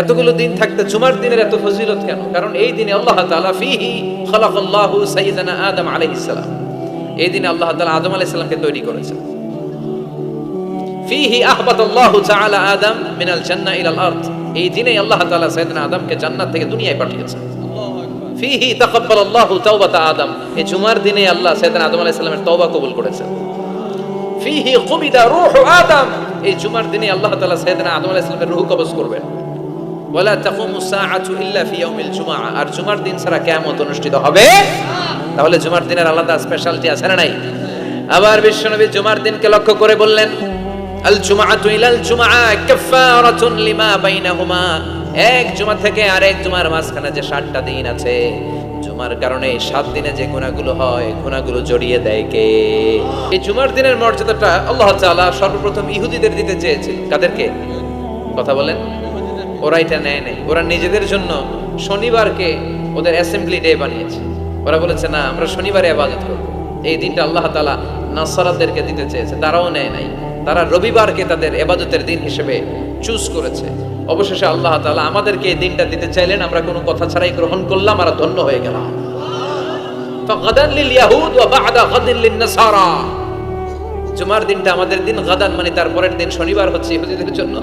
এতগুলো দিন থাকতে জুমার দিনের এত ফজিলত কেন? কারণ এই দিনে আল্লাহ তাআলা ফিহি খালাকাল্লাহু সাইয়্যিদানা আদম আলাইহিস সালাম। এই দিনে আল্লাহ তাআলা আদম আলাইহিস সালামকে তৈরি করেছেন। ফিহি আহবাতাল্লাহু তাআলা আদম মিনাল জান্নাহ ইলাল আরদ। এই দিনে আল্লাহ তাআলা সাইয়্যিদানা আদমকে জান্নাত থেকে দুনিয়ায় পাঠিয়েছেন। ফিহি তাকাব্বালাল্লাহু তাওবাতা আদম। এই জুমার দিনে আল্লাহ সাইয়্যিদানা আদম আলাইহিস সালামের তওবা কবুল করেছেন। ফিহি কুবিদা রূহু আদম। এই জুমার দিনে আল্লাহ তাআলা সাইয়্যিদানা আদম আলাইহিস সালামের রূহ কবজ করবেন। ওয়ালা তাকুমু সাআতু ইল্লা ফি ইয়াউমিল জুমআ। আর জুমার দিন ছাড়া কিয়ামত অনুষ্ঠিত হবে? তাহলে জুমার দিনের আলাদা স্পেশালিটি আছে না নাই? আবার বিশ্বনবী জুমার দিনকে লক্ষ্য করে বললেন, আল জুমআতু ইলাল জুমআ কাফফারাতুন লিমা বাইনাহুমা। এক জুমা থেকে আরেক জুমার মাঝখানে যে সাতটা দিন আছে, জুমার কারণে সাত দিনে যে গুণাগুলো হয়, গুণাগুলো জড়িয়ে দেয় কে? এই জুমার দিনের মর্যাদাটা আল্লাহ তাআলা সর্বপ্রথম ইহুদিদের দিতে চেয়েছে। কাদেরকে? কথা বলেন। ওরা এটা নেয় নাই। ওরা নিজেদের জন্য শনিবারকে ওদের অ্যাসেম্বলি ডে বানিয়েছে। ওরা বলেছে, না, আমরা শনিবারে আবাদত করব। এই দিনটা আল্লাহ তালা নাসারাদেরকে দিতে চেয়েছে। তারাও নেয় নাই। তারা রবিবারকে তাদের এবাদতের দিন হিসেবে চুজ করেছে। অবশেষে আল্লাহ তালা আমাদেরকে এই দিনটা দিতে চাইলেন। আমরা কোনো কথা ছাড়াই গ্রহণ করলাম আর ধন্য হয়ে গেলাম। জুমার দিনটা আমাদের দিন, গাদান মানে তারপরের দিন, শনিবার হচ্ছে ইহুদিদের জন্য।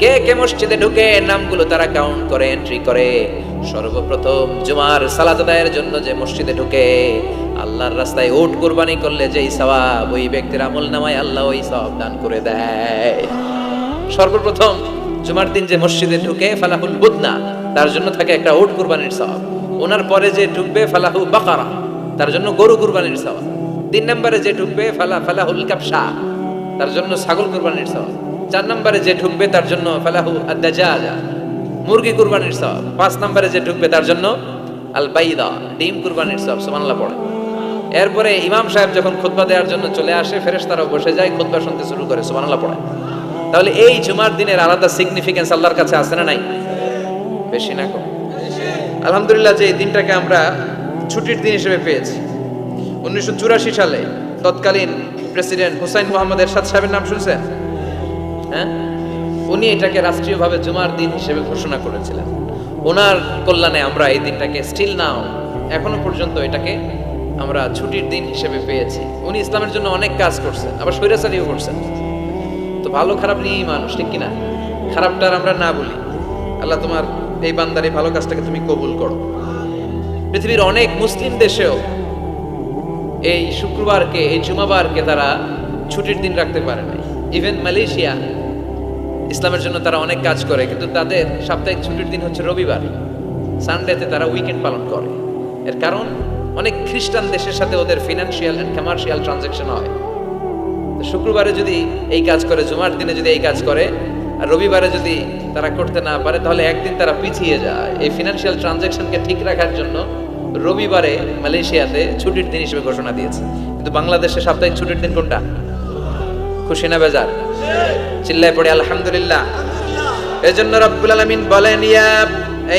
কে কে মসজিদে ঢুকে নামগুলো তারা কাউন্ট করে এন্ট্রি করে। সর্বপ্রথম জুমার সালাত আদায়ের জন্য যে মসজিদে ঢুকে, আল্লাহর রাস্তায় উট কুরবানি করলে যেই সওয়াব, ওই ব্যক্তির আমল নামায় আল্লাহ ওই সওয়াব দান করে দেয়। সর্বপ্রথম জুমার দিন যে মসজিদে ঢুকে ফালাহুল বুদনা, তার জন্য থাকে একটা উট কুরবানির সওয়াব। ওনার পরে যে ঢুকবে ফালাহু বাকারা, তার জন্য গরু কুরবানির সওয়াব। তিন নম্বরে যে ঢুকবে ফালা, ফালাহুল কাপসা, তার জন্য ছাগল কুরবানির সওয়াব। চার নম্বরে যে ঢুকবে তার জন্য ফালাহু আদাজা মুরগি কুরবানির সওয়াব। পাঁচ নম্বরে যে ঢুকবে তার জন্য আল বাইদা ডিম কুরবানির সওয়াব, সুবহানাল্লাহ পড়ে। এরপরে ইমাম সাহেব যখন খুতবা দেওয়ার জন্য চলে আসে ফেরেশতারা বসে যায়, খুতবা শুনতে শুরু করে, সুবহানাল্লাহ পড়ে। তাহলে এই জুমার দিনের আলাদা সিগনিফিকেন্স আল্লাহর কাছে আছে না নাই? বেশি না কম। আলহামদুলিল্লাহ, যে এই দিনটাকে আমরা ছুটির দিন হিসেবে পেয়েছি। উনিশশো চুরাশি সালে তৎকালীন প্রেসিডেন্ট হুসাইন মোহাম্মদ এরশাদ সাহেবের নাম শুনছেন? হ্যাঁ? উনি এটাকে রাষ্ট্রীয়ভাবে জুমার দিন হিসেবে ঘোষণা করেছিলেন। ওনার কল্যাণে আমরা এই দিনটাকে স্টিল নাও এখনও পর্যন্ত এটাকে আমরা ছুটির দিন হিসেবে পেয়েছি। উনি ইসলামের জন্য অনেক কাজ করছেন, আবার স্বৈরাচারীও করছেন। তো ভালো খারাপ নিয়েই মানুষ, ঠিক কিনা? খারাপটার আমরা না বলি। আল্লাহ তোমার এই বান্দার এই ভালো কাজটাকে তুমি কবুল করো। পৃথিবীর অনেক মুসলিম দেশেও এই শুক্রবারকে, এই জুমাবারকে তারা ছুটির দিন রাখতে পারে না ইভেন মালয়েশিয়া ইসলামের জন্য তারা অনেক কাজ করে, কিন্তু তাদের সাপ্তাহিক ছুটির দিন হচ্ছে রবিবার। সানডেতে তারা উইকেন্ড পালন করে। এর কারণ, অনেক খ্রিস্টান দেশের সাথে ওদের ফিনান্সিয়াল অ্যান্ড কমার্শিয়াল ট্রানজ্যাকশন হয়। শুক্রবারে যদি এই কাজ করে, জুমার দিনে যদি এই কাজ করে, আর রবিবারে যদি তারা করতে না পারে, তাহলে একদিন তারা পিছিয়ে যায়। এই ফিনান্সিয়াল ট্রানজ্যাকশনকে ঠিক রাখার জন্য রবিবারে মালয়েশিয়াতে ছুটির দিন হিসেবে ঘোষণা দিয়েছে। কিন্তু বাংলাদেশে সাপ্তাহিক ছুটির দিন কোনটা? খুশি না বেজার। চিল্লায় পড়ে, আলহামদুলিল্লাহ। এজন্য রব্বুল আলামিন বলেন, ইয়া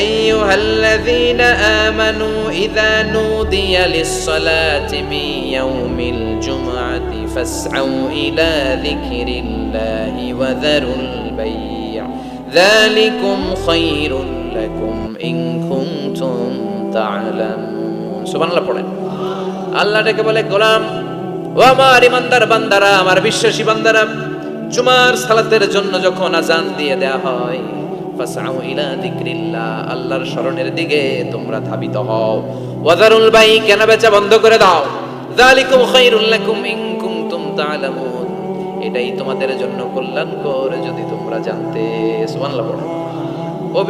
আইয়ুহাল্লাযীনা আমানু ইযা নুদিয়া লিস-সালাতি মিন ইয়াউমিল জুমআতি ফাসআউ ইলা যিকরিল্লাহি ওয়া যারুল বাই' যালিকুম খায়রুল লাকুম ইন কুনতুম তা'লামুন সুবহানাল্লাহ পড়েন। আল্লাহ ডেকে বলে, গোলাম, ও আমার ইমানদার বান্দারা, আমার বিশ্বাসী বান্দারা জুমার সালাতের জন্য যখন আজান দিয়ে দেয়া হয়, ফাসআউ ইলা যিকরিল্লাহ, আল্লাহর স্মরণের দিকে তোমরা ধাবিত হও। ওয়াজারুল বাই কেন বেচা বন্ধ করে দাও। যালিকুম খায়রুল লাকুম ইন কুনতুম তা'লামুন এটাই তোমাদের জন্য কল্যাণকর যদি তোমরা জানতে। সুবহানাল্লাহ ও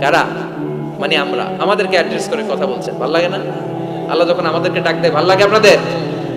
কারা? মানে আমরা। আমাদেরকে অ্যাড্রেস করে কথা বলছেন। ভালো লাগে না? আল্লাহ যখন আমাদেরকে ডাক দেয়, ভালো লাগে আপনাদের?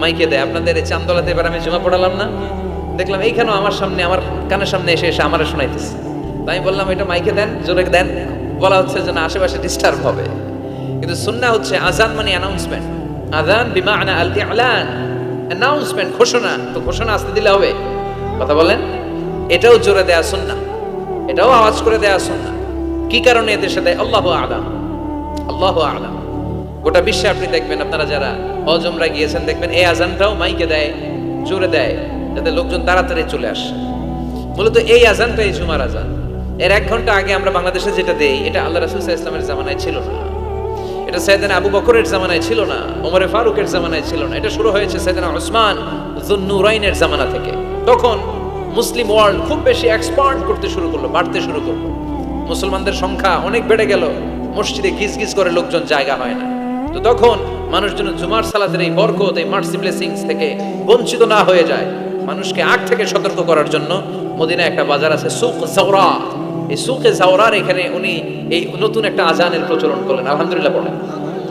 মাইকে দেয়, আপনাদের এই চান্দলাতে এবার আমি জমা পড়ালাম না? দেখলাম এইখানেও আমার সামনে, আমার কানের সামনে এসে এসে আমারে শোনাইতেছে। আমি বললাম, এটা মাইকে দেন, জোরে দেন। বলা হচ্ছে যেন আশেপাশে ডিস্টার্ব হবে। কিন্তু সুন্না হচ্ছে আজান মানে অ্যানাউন্সমেন্ট আজান বিমা আনা আল ইআলান অ্যানাউন্সমেন্ট ঘোষণা। তো ঘোষণা আসতে দিলে হবে। কথা বলেন? এটাও জোরে দেয়া সুন্না। এটাও আওয়াজ করে দেয়া সুন্না। কি কারণে এদের সাথে? আল্লাহ আলাম। আল্লাহ আলাম। গোটা বিশ্বে আপনি দেখবেন, আপনারা যারা অজমরা গিয়েছেন, দেখবেন, এই আজানটাও মাইকে দেয়, জোরে দেয়, যাতে লোকজন তাড়াতাড়ি চলে আসে। মূলত এই আজানটা এই জুমার আজান। এর এক ঘণ্টা আগে আমরা বাংলাদেশে যেটা দেই, এটা আল্লাহ রাসুল ইসলামের জামানায় ছিল না। এটা সৈয়দানা আবু বকরের জামানায় ছিল না, ওমরে ফারুকের জামানায় ছিল না। এটা শুরু হয়েছে সৈয়দানা ওসমান জুন্নুরাইনের জামানা থেকে। তখন মুসলিম ওয়ার্ল্ড খুব বেশি এক্সপান্ড করতে শুরু করল, বাড়তে শুরু করল। মুসলমানদের সংখ্যা অনেক বেড়ে গেল, মসজিদে গিজ গিজ করে লোকজন জায়গা হয় না। তো তখন মানুষজন জুমার সালাতের এই বরকত, এই মার্সি ব্লেসিংস থেকে বঞ্চিত না হয়ে যায়। মানুষকে আগ থেকে সতর্ক করার জন্য মদিনায় একটা বাজার আছে সুক জাওরা। এই সুকে জাওরার এখানে উনি এই নতুন একটা আজানের প্রচলন করলেন। আলহামদুলিল্লাহ পড়েন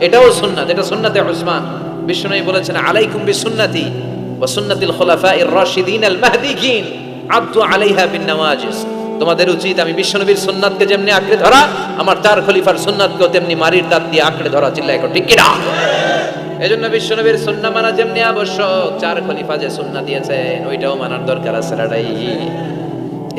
এটাও সুন্নাত, এটা সুন্নাতে উসমান। বিশ্বনবী বলেছেন, আলাইকুম বিসুন্নতি ওয়া সুন্নাতিল খুলাফাইর রাশিদিন আল মাহদিকিন আব্দু আলাইহা বিন নওয়াজিস। তোমাদের উচিত আমি বিশ্বনবীর সুন্নাতকে যেমনি আঁকড়ে ধরা, আমার চার খলিফার সুন্নাতকেও তেমনি মারির দাঁত দিয়ে আঁকড়ে ধরা এখন ঠিক কিনা? এজন্য বিশ্বনবীর সুন্না মানা যেমনি আবশ্যক, চার খলিফা যে সুন্না দিয়েছেন, ওইটাও মানার দরকার আছে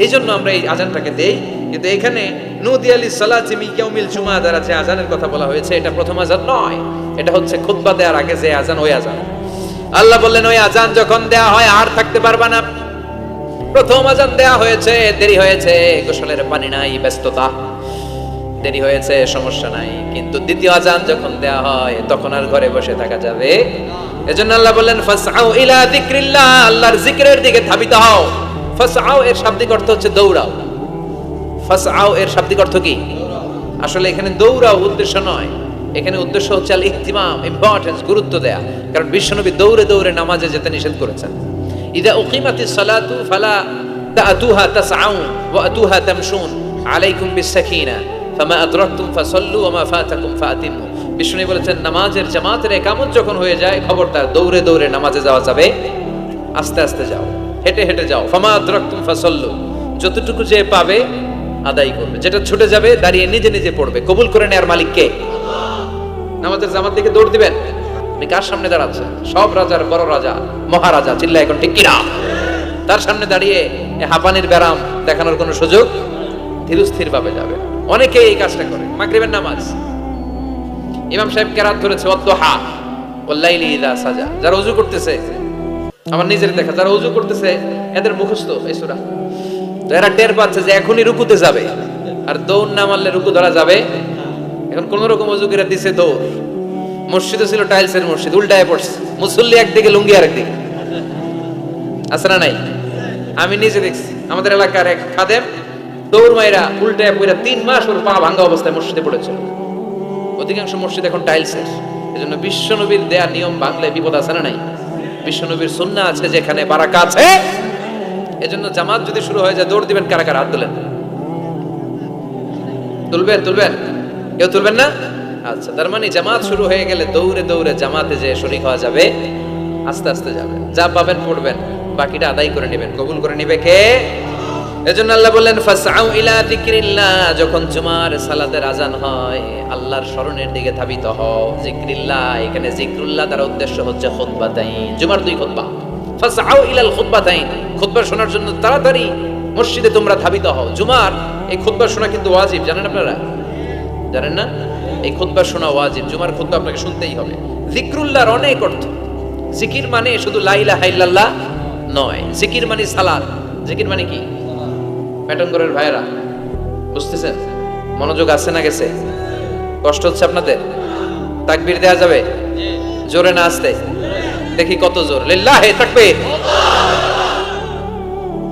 এই জন্য আমরা এই আজানটাকে দেই। কিন্তু এখানে নদী আলী সালাচিমি কেউমিল জুমা দ্বারা যে আজানের কথা বলা হয়েছে, এটা প্রথম আজান নয়। এটা হচ্ছে খুতবা দেওয়ার আগে যে আজান, ওই আজান। আল্লাহ বললেন, ওই আজান যখন দেয়া হয়, আর থাকতে পারবা না। প্রথম আজান দেয়া হয়েছে, দেরি হয়েছে, গোসলের পানি নাই, ব্যস্ততা। দেরি হয়েছে, সমস্যা নাই। কিন্তু দ্বিতীয় আজান যখন দেয়া হয়, তখন আর ঘরে বসে থাকা যাবে। এজন্য আল্লাহ বললেন, ফাসআউ ইলা যিকরিল্লাহ আল্লাহর জিকিরের দিকে ধাবিত হও। ফাসআউ এর শাব্দিক অর্থ হচ্ছে দৌড়াও। ফাসআউ এর শাব্দিক অর্থ কি? আসলে এখানে দৌড়াও উদ্দেশ্য নয়। এখানে উদ্দেশ্য হচ্ছে আল ইহতিমাম ইম্পর্টেন্স গুরুত্ব দেয়া। কারণ বিশ্বনবী দৌড়ে দৌড়ে নামাজে যেতে নিষেধ করেছেন। ইদা উকিমাতিস সালাতু ফালা তাআতুহা তাসআউ ওয়া আতুহা তামশুন আলাইকুম বিসাকিনা ফামা আদরাকতুম ফাসাল্লু ওয়া ফাতাকুম ফাতিমু বিষ্ণু বলেছেন, নামাজের জামাতের একামত যখন হয়ে যায়, খবরদার, দৌড়ে দৌড়ে নামাজে যাওয়া যাবে। আস্তে আস্তে যাও, হেঁটে হেঁটে যাও। ফামা আদরাকতুম ফাসাল্লু, যতটুকু যে পাবে, আদায় করবে। যেটা ছুটে যাবে, দাঁড়িয়ে নিজে নিজে পড়বে। কবুল করে নেয়ার মালিক কে? নামাজের জামাত দিকে দৌড় দিবেন? আপনি কার সামনে দাঁড়াচ্ছেন? সব রাজার বড় রাজা, মহারাজা, চিল্লা এখন ঠিক কিনা? তার সামনে দাঁড়িয়ে হাঁপানির ব্যারাম দেখানোর কোনো সুযোগ ধীরস্থির ভাবে যাবে। অনেকে এই কাজটা করে, মাগরিবের নামাজ। ইমাম সাহেব কেরাত ধরেছে অদ্দহা ওল্লাইলি ইদা সাজা, যারা উজু করতেছে, আমার নিজের দেখা, যারা উজু করতেছে, এদের মুখস্থ এই সূরা। তো এরা টের পাচ্ছে যে এখনই রুকুতে যাবে, আর দৌড় না মারলে রুকু ধরা যাবে। এখন কোন রকম উজু করে দিছে দৌড়। মসজিদে ছিল টাইলসের মসজিদ, উল্টায় পড়ছে, মুসল্লি একদিকে, লুঙ্গি আর একদিকে আছে না নাই? আমি নিজে দেখছি, আমাদের এলাকার এক খাদেম দৌড় মাইরা উল্টায় পড়া তিন মাস ওর পা ভাঙ্গা অবস্থায় মসজিদে পড়েছিল অধিকাংশ মসজিদ এখন টাইলসের। এজন্য বিশ্বনবীর দেয়া নিয়ম ভাঙলে বিপদ আছে না নাই? বিশ্বনবীর সুন্নাহ আছে যেখানে বারাকা আছে। এজন্য জামাত যদি শুরু হয়ে যায়, দৌড় দিবেন কারা কারা? হাত তোলেন। তুলবেন তুলবেন? কেউ তুলবেন না? আচ্ছা তার মানে জামাত শুরু হয়ে গেলে দৌড়ে দৌড়ে জামাতে যে শরীক হওয়া যাবে, আস্তে আস্তে যাবে। যা পাবেন পড়বেন, বাকিটা আদায় করে নেবেন। কবুল করে নিবে কে? এজন্য আল্লাহ বললেন, ফাসআউ ইলা যিকরিল্লাহ যখন জুমার সালাতের আজান হয়, আল্লাহর দিকে হও। যিকরিল্লাহ, এখানে যিকরুল্লাহ তার উদ্দেশ্য হচ্ছে জুমার দুই খুতবা। ফাসআউ ইলাল খুতবা শোনার জন্য তাড়াতাড়ি মসজিদে তোমরা ধাবিত হও। জুমার, এই খুতবা শোনা কিন্তু ওয়াজিব, জানেন আপনারা? জানেন না? এই খুতবা শোনা ওয়াজিব, জুমার খুতবা আপনাকে শুনতেই হবে। জিক্রুল্লাহর অনেক অর্থ। জিকির মানে শুধু লাইলা হাইল্লাল্লাহ নয় জিকির মানে সালাদ জিকির মানে কি? প্যাটনগরের ভাইরা বুঝতেছেন? মনোযোগ আছে না গেছে? কষ্ট হচ্ছে আপনাদের? তাকবীর দেয়া যাবে? জোরে না আসতে? দেখি কত জোর। লিল্লাহে তাকবীর।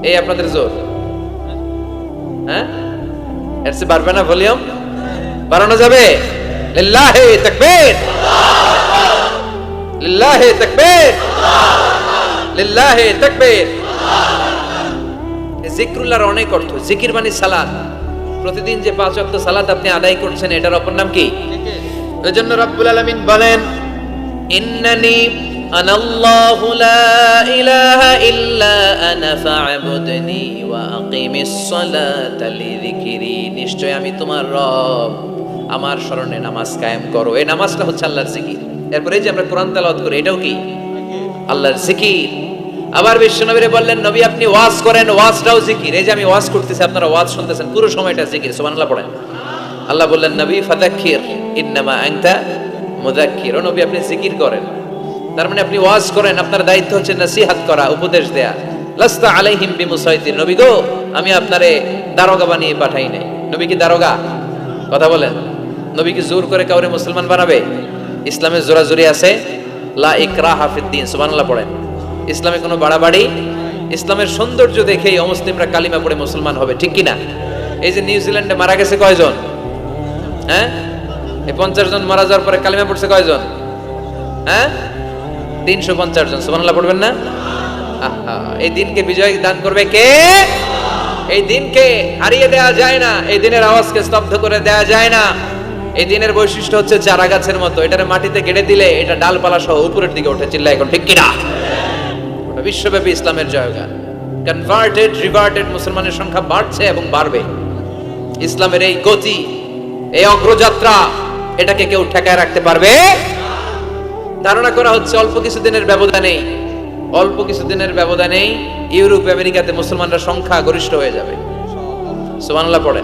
এই আপনাদের জোর। হ্যাঁ? এর চেয়ে বাড়বে না ভলিউম? বাড়ানো যাবে? লিল্লাহে তাকবীর। লিল্লাহে তাকবীর। লিল্লাহে তাকবীর। জিক্রুল্লাহর অনেক অর্থ। জিকির মানে সালাদ প্রতিদিন যে পাঁচ ওয়াক্ত সালাদ আপনি আদায় করছেন এটার অপর নাম কি? ওই জন্য রব্বুল আলামিন বলেন ইন্নানি আনাল্লাহু লা ইলাহা ইল্লা আনা ফা'বুদনি ওয়া আকিমিস সালাতা লিযিকরি। নিশ্চয় আমি তোমার রব। আমার স্মরণে নামাজ কায়েম করো। এই নামাজটা হচ্ছে আল্লাহর জিকির। এরপরে এই যে আমরা কোরআন তেলাওয়াত করি এটাও কি? আল্লাহর জিকির। আবার বিশ্বনবীরে বললেন, নবী, আপনি ওয়াজ করেন, ওয়াজটাও জিকির। এই যে আমি ওয়াজ করতেছি, আপনারা ওয়াজ শুনতেছেন, পুরো সময়টা জিকির, সুবহানাল্লাহ পড়েন। আল্লাহ বললেন, নবী, ফাদাক্কির, ইন্নামা আনতা মুদাক্কির। ও নবী, আপনি জিকির করেন। তার মানে আপনি ওয়াজ করেন, আপনার দায়িত্ব হচ্ছে নসিহাত করা, উপদেশ দেয়া। লাস্তা আলাইহিম বিমুসাইতির, নবী গো, আমি আপনারে দারোগা বানিয়ে পাঠাই নাই। নবী কি দারোগা? কথা বলেন। নবী কি জোর করে কাউরে মুসলমান বানাবে? ইসলামের জোরাজুরি আছে? লা ইকরাহা ফিদ্দিন সুবহানাল্লাহ পড়েন। ইসলামে কোনো বাড়াবাড়ি? ইসলামের সৌন্দর্য দেখেই অমুসলিমরা কালিমা পড়ে মুসলমান হবে, ঠিক কি না এই যে নিউজিল্যান্ডে মারা গেছে কয়জন? হ্যাঁ? এই পঞ্চাশ জন মারা যাওয়ার পরে কালিমা পড়ছে কয়জন? হ্যাঁ? তিনশো পঞ্চাশ জন, সুবহানাল্লাহ পড়বেন না? এই দিনকে বিজয় দান করবে কে? এই দিনকে হারিয়ে দেওয়া যায় না, এই দিনের আওয়াজকে স্তব্ধ করে দেওয়া যায় না। এই দিনের বৈশিষ্ট্য হচ্ছে চারা গাছের মতো, এটারে মাটিতে গেড়ে দিলে এটা ডালপালা সহ উপরের দিকে ওঠে চিল্লা এখন, ঠিক কিনা? বিশ্বব্যাপী ইসলামের জয়গান। কনভার্টেড রিভার্টেড মুসলমানের সংখ্যা বাড়ছে এবং বাড়বে। ইসলামের এই গতি, এই অগ্রযাত্রা, এটাকে কেউ ঠেকায় রাখতে পারবে? ধারণা করা হচ্ছে অল্প কিছু দিনের ব্যবধানেই, অল্প কিছু দিনের ব্যবধানেই ইউরোপ, আমেরিকাতে মুসলমানরা সংখ্যা গরিষ্ঠ হয়ে যাবে। সুবহানাল্লাহ পড়েন।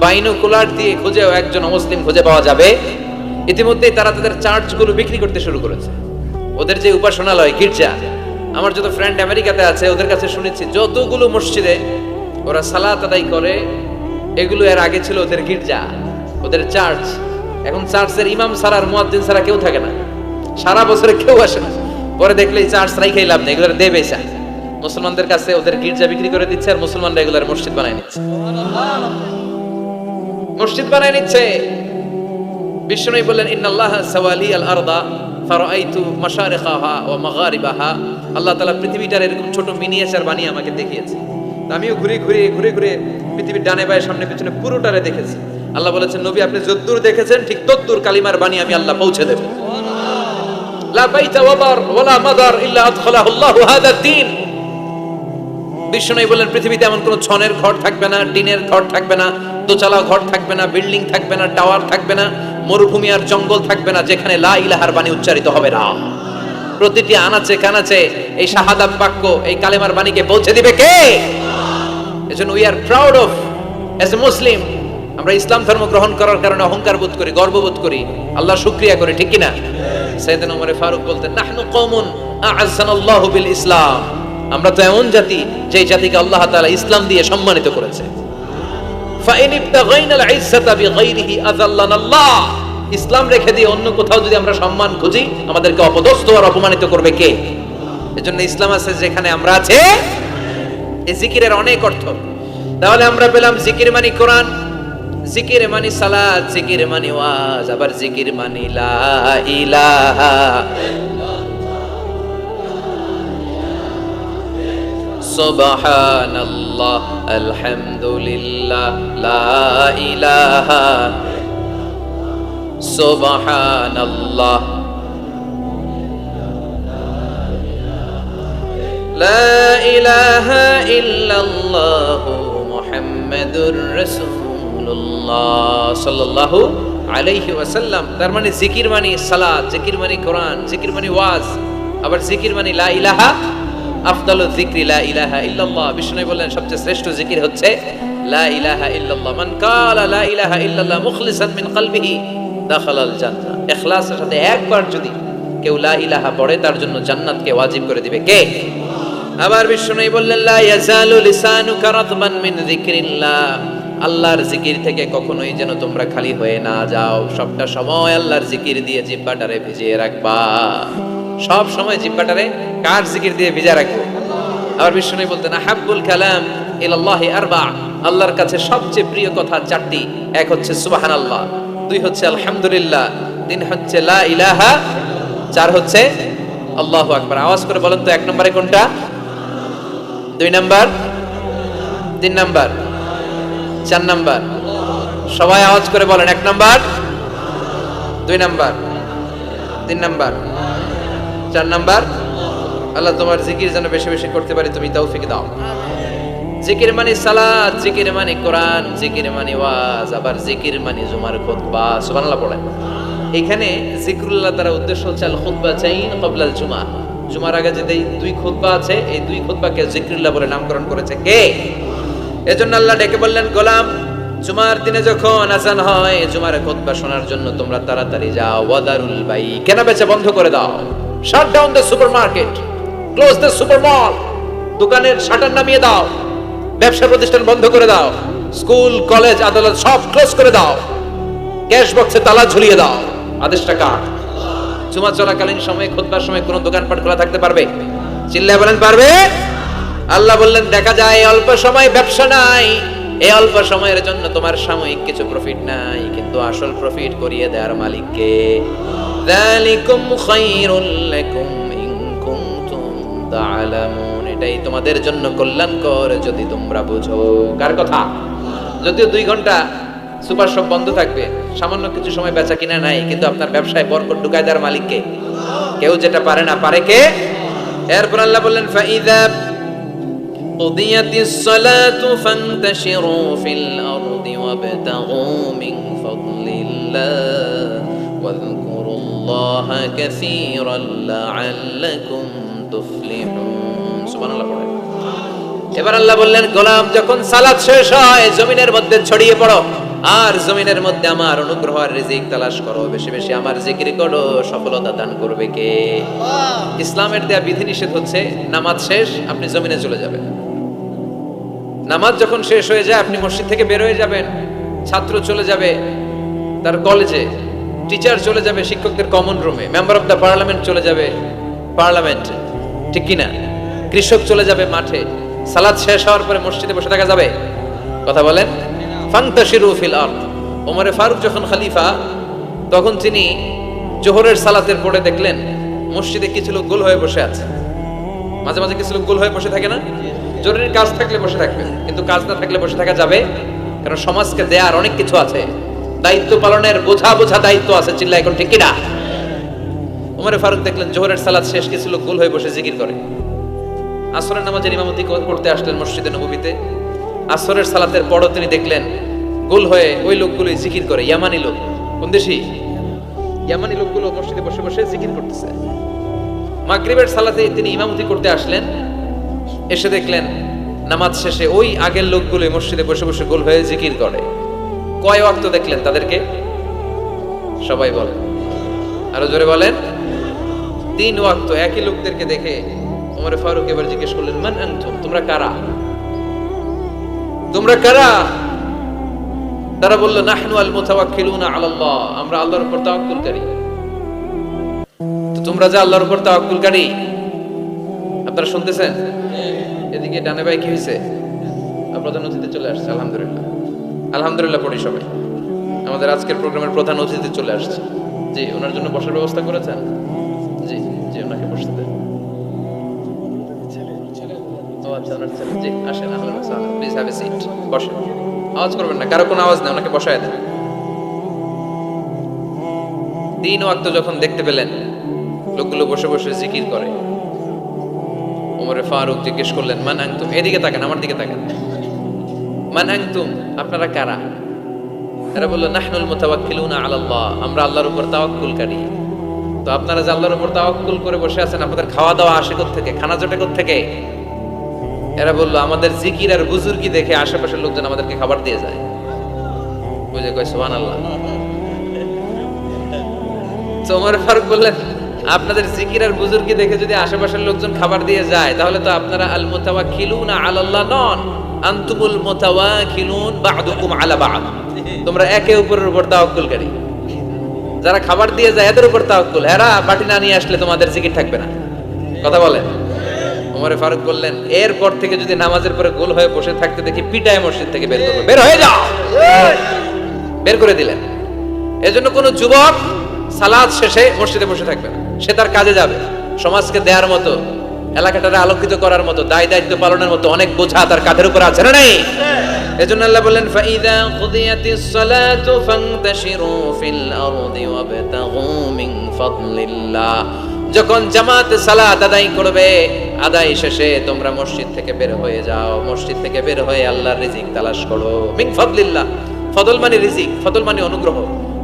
বাইনোকুলার দিয়ে খুঁজেও একজন অমুসলিম খুঁজে পাওয়া যাবে। ইতিমধ্যেই তারা তাদের চার্চগুলো বিক্রি করতে শুরু করেছে। ওদের যে উপাসনালয়, গির্জা আমার যত ফ্রেন্ড আমেরিকাতে আছে, ওদের কাছে শুনেছি, যতগুলো মসজিদে ওরা সালাত আদায় করে, এগুলো এর আগে ছিল ওদের গির্জা, ওদের চার্চ এখন চার্চের ইমাম সারার মুয়াজ্জিন সারা কেউ থাকে না। সারা বছরে কেউ আসে না। পরে দেখলে চার্চ রাইখাই লাভ নেই, এগুলো দেবে মুসলমানদের কাছে ওদের গির্জা বিক্রি করে দিচ্ছে আর মুসলমানরা এগুলোর মসজিদ বানায় নিচ্ছে। মসজিদ বানায় নিচ্ছে। বিষ্ণু বললেন, ইন্নাল্লাহ সাওয়ালি আল আরদা, ফারাআইতু মাশারিকাহা ওয়া মাগারিবাহা। আল্লাহ তাআলা পৃথিবীটার এরকম ছোট মিনিয়েচার বানিয়ে আমাকে দেখিয়েছে। আমিও ঘুরে ঘুরে ঘুরে ঘুরে পৃথিবীর ডানে বায়ে সামনে পিছনে পুরোটারে দেখেছি। আল্লাহ বলেছেন, নবী, আপনি যদ্দূর দেখেছেন, ঠিক তদ্দূর কালিমার বাণী আমি আল্লাহ পৌঁছে দেব। মরুভূমি আর জঙ্গল থাকবে না, যেখানে লা ইলাহার বাণী উচ্চারিত হবে না। প্রতিটি আনাচে, কানাচে এই শাহাদাত বাক্য, এই কালেমার বাণীকে পৌঁছে দিবে কে? We are proud of as a Muslim আমরা ইসলাম ধর্ম গ্রহণ করার কারণে অহংকার বোধ করি গর্ববোধ করি, আল্লাহ শুকরিয়া করি, ঠিক কিনা? ফারুক নাহনু বিল ইসলাম। আমরা তো এমন জাতি যে জাতিকে আল্লাহ তাআলা ইসলাম দিয়ে সম্মানিত করেছে। ইসলাম রেখে দিয়ে অন্য কোথাও যদি আমরা সম্মান খুঁজি, আমাদেরকে অপদস্থ আর অপমানিত করবে কে? এজন্য ইসলাম আছে যেখানে আমরা আছে। এই জিকিরের অনেক অর্থ। তাহলে আমরা পেলাম জিকির মানি কোরআন, জিকির মানি সালাত, জিকির মানি ওয়াজ, আবার জিকির মানি লা ইলাহা সুবহানাল্লাহ, আলহামদুলিল্লাহ, লা ইলাহা সুবহানাল্লাহ لا إله إلا الله محمد رسول الله صلى الله আলাইহি ওয়াসাল্লাম তার মানে জিকির মানে সালাত জিকির মানে কোরআন জিকির মানে ওয়াজ আবার জিকির মানে লা ইলাহা আফদালু যিকরি লা ইলাহা ইল্লাল্লাহ বিষ্ণু বললেন সবচেয়ে শ্রেষ্ঠ জিকির হচ্ছে লা ইলাহা ইল্লাল্লাহ মান কালা লা ইলাহা ইল্লাল্লাহ মুখলিসান মিন কলবিহি দাখালাল জান্নাহ। ইখলাসের সাথে একবার যদি কেউ লা ইলাহা পড়ে, তার জন্য জান্নাতকে ওয়াজিব করে দিবে কে? আবার বিষ্ণু বললেন, লা ইয়াজালু লিসানুকা রাতবান মিন যিকরিল্লাহ। আল্লাহর জিকির থেকে কখনোই যেন তোমরা খালি হয়ে না যাও। সবটা সময় আল্লাহর জিকির দিয়ে জিব্বাটারে ভিজিয়ে রাখবা। সব সময় জিব্বাটারে কার জিকির দিয়ে ভিজা রাখব? আবার বিষ্ণু বলতেন হাব্বুল কালাম ইলাল্লাহি আরবা। আল্লাহর কাছে সবচেয়ে প্রিয় কথা চারটি। এক হচ্ছে সুবহানাল্লাহ। দুই হচ্ছে আলহামদুলিল্লাহ, তিন হচ্ছে লা ইলাহা, চার হচ্ছে আল্লাহু আকবার। আওয়াজ করে বলেন তো এক নম্বরে কোনটা? দুই নাম্বার, তিন নাম্বার, চার নাম্বার। সবাই আওয়াজ করে বলেন এক নাম্বার, দুই নাম্বার, তিন নাম্বার, চার নাম্বার। আল্লাহ তোমার জিকির যেন বেশি বেশি করতে পারি, তুমি তৌফিক দাও। জিকির মানে সালাত জিকির মানে কোরআন, জিকির মানে ওয়াজ, আবার জিকির মানে জুমার খুতবা, সুবহানাল্লাহ পড়েন এখানে জিকরুল্লাহ দ্বারা উদ্দেশ্য হচ্ছে আল খুতবা চাইন কবলাল জুমা। জুমার আগে যে দুই খুতবা আছে, এই দুই খুতবাকে জিকরুল্লাহ বলে নামকরণ করেছে কে? এজন্য আল্লাহ ডেকে বললেন, গোলাম, জুমার দিনে যখন আজান হয়, জুমার খুতবা শোনার জন্য তোমরা তাড়াতাড়ি যাও। ওয়াদারুল বাই কেনা বেচা বন্ধ করে দাও? Shut down the supermarket close the super mall দোকানের শাটার নামিয়ে দাও। ব্যবসা প্রতিষ্ঠান বন্ধ করে দাও। স্কুল, কলেজ, আদালত সব ক্লোজ করে দাও। ক্যাশ বক্সে তালা ঝুলিয়ে দাও। আদেশটা কার? জুমা চলাকালীন সময়ে খোদবার সময় কোনো দোকানপাট খোলা থাকতে পারবে? চিল্লায় বলেন, পারবে? আল্লাহ বললেন, দেখা যায় অল্প সময় ব্যবসা নাই। এই অল্প সময়ের জন্য তোমার সাময়িক কিছু প্রফিট নাই। কিন্তু আসল প্রফিট করিয়ে দেওয়ার মালিককে। খায়রুল লাকুম ইন কুনতুম তা'লামুন এটাই তোমাদের জন্য কল্যাণকর যদি তোমরা বুঝো কার কথা যদিও দুই ঘন্টা সুপার শপ বন্ধ থাকবে সামান্য কিছু সময় বেচা কিনা নাই কিন্তু আপনার ব্যবসায় বরকত ঢুকায় দেওয়ার মালিককে কেউ যেটা পারে না পারে কে এরপর আল্লাহ বললেন ফাইদা قضيت الصلاة فانتشروا في الأرض وابتغوا من فضل الله واذكروا الله كثيرا لعلكم এবার আল্লাহ বললেন, গোলাম, যখন সালাদ শেষ হয়, জমিনের মধ্যে ছড়িয়ে পড়ো। আর জমিনের মধ্যে আমার অনুগ্রহ আর রিজিক তালাশ করো। বেশি বেশি আমার জিকির করো, সফলতা দান করবে কে? ইসলামের দেয়া বিধি নিষেধ হচ্ছে, নামাজ শেষ, আপনি জমিনে চলে যাবেন। নামাজ যখন শেষ হয়ে যায়, আপনি মসজিদ থেকে বের হয়ে যাবেন, ছাত্র চলে যাবে, তার কলেজে। টিচার চলে যাবে, শিক্ষকদের কমন রুমে মেম্বার অফ দ্য পার্লামেন্ট চলে যাবে পার্লামেন্টে ঠিক কিনা? কৃষক চলে যাবে মাঠে। সালাদ শেষ হওয়ার পরে মসজিদে বসে থাকা যাবে? কথা বলেন? ফাংতাশিরু ফিল আরদ। ওমরে ফারুক যখন খলিফা, তখন তিনি জোহরের সালাতের পরে দেখলেন, মসজিদে কিছু লোক গোল হয়ে বসে আছে। মাঝে মাঝে কিছু লোক গোল হয়ে বসে থাকে না? জরুরি কাজ থাকলে বসে থাকবে। কিন্তু কাজ না থাকলে বসে থাকা যাবে? কারণ সমাজকে দেয়ার অনেক কিছু আছে। দায়িত্ব পালনের বোঝা বোঝা দায়িত্ব আছে চিল্লা এখন ঠিক কিনা? উমরে ফারুক দেখলেন, জোহরের সালাত শেষ, কিছু লোক গোল হয়ে বসে জিকির করে। আসরের নামাজের ইমামতি করতে আসলেন মসজিদে নবীতে আসরের সালাতের পরও তিনি দেখলেন, গোল হয়ে ওই লোকগুলোই জিকির করে, ইয়ামানি লোক। কোন দেশি? ইয়ামানি লোকগুলো মসজিদে বসে বসে জিকির করতেছে। মাগরিবের সালাতে তিনি ইমামতি করতে আসলেন, এসে দেখলেন, নামাজ শেষে ওই আগের লোকগুলো মসজিদে বসে বসে গোল হয়ে জিকির করে। কয় ওয়াক্ত দেখলেন তাদেরকে? সবাই বলেন। আরও জোরে বলেন। তিন ওয়াক্ত একই লোকদেরকে দেখে ওমর ফারুক এবার জিজ্ঞেস করলেন, মান আনতুম? তোমরা কারা? তোমরা কারা? তারা বলল, নাহনু আল মুতাওয়াক্কিলুনা আলাল্লাহ আমরা আল্লাহর উপর তাওয়াক্কুলকারী। তো তোমরা যে আল্লাহর উপর তাওয়াক্কুলকারী? আপনারা শুনতেছেন? এদিকে ডানে ভাই কি হয়েছে প্রধান অতিথি চলে আসছে, আলহামদুলিল্লাহ। আলহামদুলিল্লাহ পড়ি সবাই। আমাদের আজকের প্রোগ্রামের প্রধান অতিথি চলে আসছে। জি, ওনার জন্য বসার ব্যবস্থা করেছেন? ছেলে জি, আসেন প্লিজ হ্যাভ এ সিট বসেন। আওয়াজ করবেন না, কারও কোনো আওয়াজ নেই, ওনাকে বসায় দেন। ওয়াক্ত যখন দেখতে পেলেন, লোকগুলো বসে বসে জিকির করে। ওমরে ফারুক জিজ্ঞেস করলেন, মান আংতুম এদিকে তাকান, আমার দিকে তাকান। মান আংতুম আপনারা কারা? এরা বলল, নাহনুল মুতাওয়াক্কিলুনা আলাল্লাহ, আমরা আল্লাহর উপর তাওয়াক্কুলকারী তো আপনারা যে আল্লাহর উপর তাওয়াক্কুল করে বসে আছেন, আপনাদের খাওয়া দাওয়া আসে থেকে খানা জোটে থেকে এরা বলল, আমাদের জিকির আর বুজুর্গি দেখে আশেপাশের লোকজন আমাদেরকে খাবার দিয়ে যায়? বুঝে কয়, সুবহানাল্লাহ। তো ওমর ফারুক বললেন, আপনাদের জিকির আর বুজুর্গি দেখে যদি আশেপাশের লোকজন খাবার দিয়ে যায়, তাহলে তো আপনারা আল মুতাওয়াক্কিলুন আলা আল্লাহ নন, আনতুমুল মুতাওয়াক্কিলুন বা'দুকুম আলা বা'দ। তোমরা একে অপরের উপর তাওয়াক্কুলকারী। যারা খাবার দিয়ে যায়, এদের উপর তাওয়াক্কুল। এরা বাটি না নিয়ে আসলে তোমাদের জিকির থাকবে না। কথা বলেন। ওমরে ফারুক বললেন, এরপর থেকে যদি নামাজের পরে গোল হয়ে বসে থাকতে দেখি পিটায় মসজিদ থেকে বের করবে। বের হয়ে যাও বের করে দিলেন। এজন্য কোনো যুবক সালাদ শেষে মসজিদে বসে থাকবে না। সে তার কাজে যাবে। সমাজকে দেওয়ার মতো, এলাকাটারে আলোকিত করার মতো, দায় দায়িত্ব পালনের মতো অনেক বোঝা তার কাঁধের উপর আছে না নাই? এজন্য আল্লাহ বললেন, ফাইদা কুদিয়াতিস সালাতু ফান্তাশিরু ফিল আরদি ওয়াবতাগু মিন ফাদলিল্লাহ। যখন জামাত সালাত আদায় করবে, আদায় শেষে তোমরা মসজিদ থেকে বের হয়ে যাও। মসজিদ থেকে বের হয়ে আল্লাহর রিজিক তালাশ করো। মিন ফাদলিল্লাহ, ফদল মানে রিজিক, ফদল মানে অনুগ্রহ।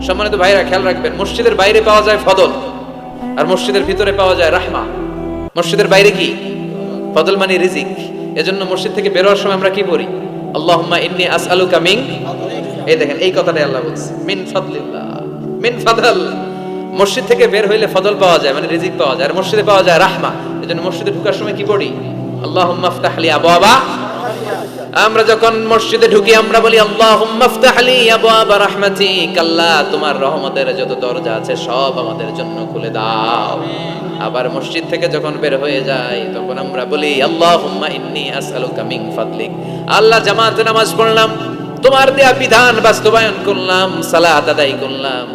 সম্মানিত ভাইরা খেয়াল রাখবেন, মসজিদের বাইরে পাওয়া যায় ফদল, আর মসজিদের ভিতরে পাওয়া যায় রাহমা। মসজিদের বাইরে কি? ফদল মানে রিজিক। এজন্য মসজিদ থেকে বের হওয়ার সময় আমরা কি বলি আল্লাহুম্মা ইন্নী আসআলুকা মিন এই দেখেন, এই কথাটাই আল্লাহ বলছে। মিন ফাদলিল্লাহ, মিন ফাদল। মসজিদ থেকে বের হইলে ফদল পাওয়া যায় মানে রিজিক পাওয়া যায়। আর মসজিদে পাওয়া যায় রাহমা। এজন্য মসজিদে ঢোকার সময় কি পড়ি? আল্লাহুম্মা আফতাহ লি আমরা যখন মসজিদে ঢুকি, আমরা বলি আল্লাহ তোমার রহমতের যত দরজা আছে, সব আমাদের জন্য খুলে দাও। আবার মসজিদ থেকে যখন বের হয়ে যায় তখন আমরা বলি, আল্লাহুম্মা ইন্নী আসআলুকা মিন ফাদলিক। আল্লাহ জামাতে নামাজ পড়লাম, তোমার দেয়া বিধান বাস্তবায়ন করলাম, সালাত আদায় করলাম।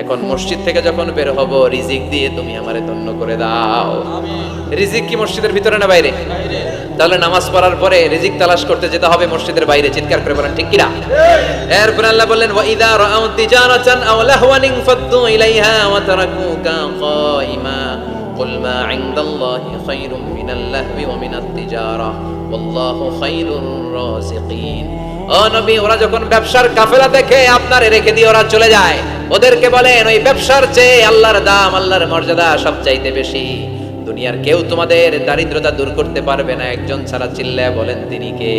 এখন মসজিদ থেকে যখন বের হব রিজিক দিয়ে তুমি আমারে ধন্য করে দাও রিজিক কি মসজিদের ভিতরে না বাইরে তাহলে নামাজ পড়ার পরে রিজিক তালাশ করতে যেতে হবে মসজিদের বাইরে চিৎকার করে বলেন ঠিক কিনা এরপর আল্লাহ বললেন ওয়া ইদা রাআউ তিজারাতান আও লাহওয়ান ফাদ্দু ইলাইহা ওয়া তারাকুকা কাইমা قل ما عند الله خير من اللهو ومن التجارة والله خير الرازقين ও নবী, ওরা যখন ব্যবসার কাফেলা দেখে আপনারে রেখে দিয়ে ওরা চলে যায়, ওদেরকে বলেন, ওই ব্যবসার চেয়ে আল্লাহর দাম, আল্লাহর মর্যাদা সবচাইতে বেশি। দুনিয়ার কেউ তোমাদের দারিদ্রতা দূর করতে পারবে না, একজন ছাড়া চিল্লায় বলেন, তিনি কে?